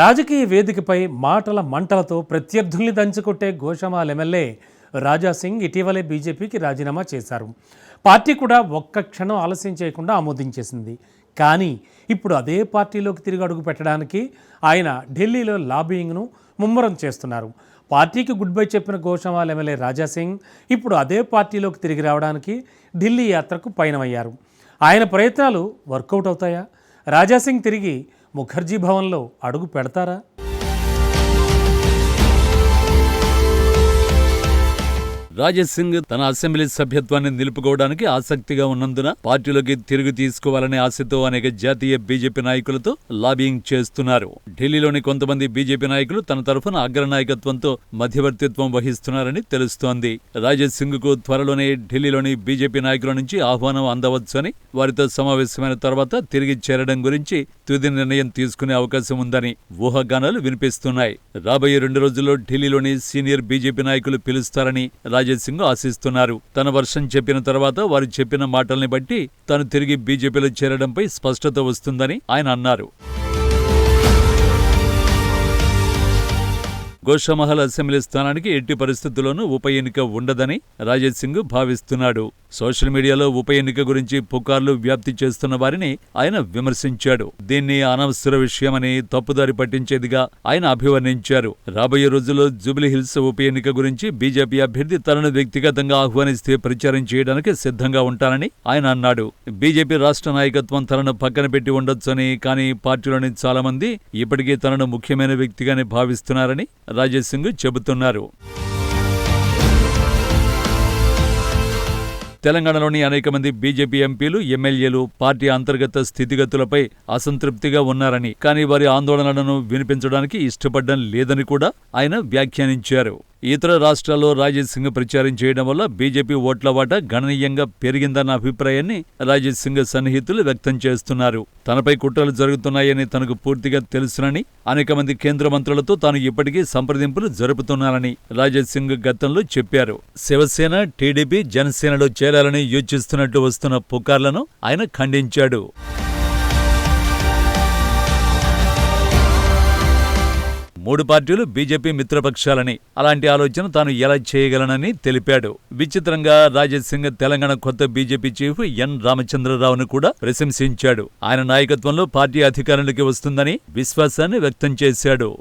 రాజకీయ వేదికపై మాటల మంటలతో ప్రత్యర్థుల్ని దంచుకొట్టే గోషమాల్ ఎమ్మెల్యే రాజా సింగ్ ఇటీవలే బీజేపీకి రాజీనామా చేశారు. పార్టీ కూడా ఒక్క క్షణం ఆలస్యం చేయకుండా ఆమోదించేసింది. కానీ ఇప్పుడు అదే పార్టీలోకి తిరిగి అడుగు పెట్టడానికి ఆయన ఢిల్లీలో లాబియింగ్ను ముమ్మరం చేస్తున్నారు. పార్టీకి గుడ్ బై చెప్పిన గోషమాల్ ఎమ్మెల్యే రాజా సింగ్ ఇప్పుడు అదే పార్టీలోకి తిరిగి రావడానికి ఢిల్లీ యాత్రకు పయనమయ్యారు. ఆయన ప్రయత్నాలు వర్కౌట్ అవుతాయా? రాజాసింగ్ తిరిగి ముఖర్జీ భవన్లో అడుగు పెడతారా? రాజేష్ సింగ్ తన అసెంబ్లీ సభ్యత్వాన్ని నిలుపుకోవడానికి ఆసక్తిగా ఉన్నందున పార్టీలోకి తిరిగి తీసుకోవాలనే ఆశతో అనేక జాతీయ బీజేపీ నాయకులతో లాబింగ్ చేస్తున్నారు. ఢిల్లీలోని కొంతమంది బీజేపీ నాయకులు తన తరఫున అగ్రనాయకత్వంతో మధ్యవర్తిత్వం వహిస్తున్నారని తెలుస్తోంది. రాజేష్ సింగ్కు త్వరలోనే ఢిల్లీలోని బీజేపీ నాయకుల నుంచి ఆహ్వానం అందవచ్చని వారితో సమావేశమైన తర్వాత తిరిగి చేరడం గురించి తుది నిర్ణయం తీసుకునే అవకాశం ఉందని ఊహాగానాలు వినిపిస్తున్నాయి. రాబోయే రెండు రోజుల్లో ఢిల్లీలోని సీనియర్ బీజేపీ నాయకులు పిలుస్తారని రాజేష్ సింగ్ ఆశిస్తున్నారు. తన వర్షం చెప్పిన తర్వాత వారు చెప్పిన మాటల్ని బట్టి తాను తిరిగి బీజేపీలో చేరడంపై స్పష్టత వస్తుందని ఆయన అన్నారు. గోషామహల్ అసెంబ్లీ స్థానానికి ఎట్టి పరిస్థితుల్లోనూ ఉప ఎన్నిక ఉండదని రాజేష్ సింగ్ భావిస్తున్నాడు. సోషల్ మీడియాలో ఉప ఎన్నిక గురించి పుకార్లు వ్యాప్తి చేస్తున్న వారిని ఆయన విమర్శించాడు. దీన్ని అనవసర విషయమని తప్పుదారి పట్టించేదిగా ఆయన అభివర్ణించారు. రాబోయే రోజుల్లో జూబ్లీహిల్స్ ఉప ఎన్నిక గురించి బీజేపీ అభ్యర్థి తనను వ్యక్తిగతంగా ఆహ్వానిస్తే ప్రచారం చేయడానికి సిద్ధంగా ఉంటానని ఆయన అన్నాడు. బీజేపీ రాష్ట్ర నాయకత్వం తనను పక్కన పెట్టి ఉండొచ్చని కానీ పార్టీలోని చాలా మంది ఇప్పటికీ తనను ముఖ్యమైన వ్యక్తిగానే భావిస్తున్నారని రాజేష్ సింగ్ చెబుతున్నారు. తెలంగాణలోని అనేక మంది బీజేపీ ఎంపీలు ఎమ్మెల్యేలు పార్టీ అంతర్గత స్థితిగతులపై అసంతృప్తిగా ఉన్నారని కానీ వారి ఆందోళనలను వినిపించడానికి ఇష్టపడడం లేదని కూడా ఆయన వ్యాఖ్యానించారు. ఇతర రాష్ట్రాల్లో రాజేష్ సింగ్ ప్రచారం చేయడం వల్ల బీజేపీ ఓట్ల వాటా గణనీయంగా పెరిగిందన్న అభిప్రాయాన్ని రాజేష్ సింగ్ సన్నిహితులు వ్యక్తం చేస్తున్నారు. తనపై కుట్రలు జరుగుతున్నాయని తనకు పూర్తిగా తెలుసునని అనేక మంది కేంద్ర మంత్రులతో తాను ఇప్పటికీ సంప్రదింపులు జరుపుతున్నానని రాజేష్ సింగ్ గతంలో చెప్పారు. శివసేన టీడీపీ జనసేనలో చేరాలని యోచిస్తున్నట్టు వస్తున్న పుకార్లను ఆయన ఖండించాడు. మూడు పార్టీలు బీజేపీ మిత్రపక్షాలని. అలాంటి ఆలోచన తాను ఎలా చేయగలనని తెలిపాడు. విచిత్రంగా రాజేష్ సింగ్ తెలంగాణ కొత్త బీజేపీ చీఫ్ ఎన్ రామచంద్రరావును కూడా ప్రశంసించాడు. ఆయన నాయకత్వంలో పార్టీ అధికారంలోకి వస్తుందని విశ్వాసాన్ని వ్యక్తం చేశాడు.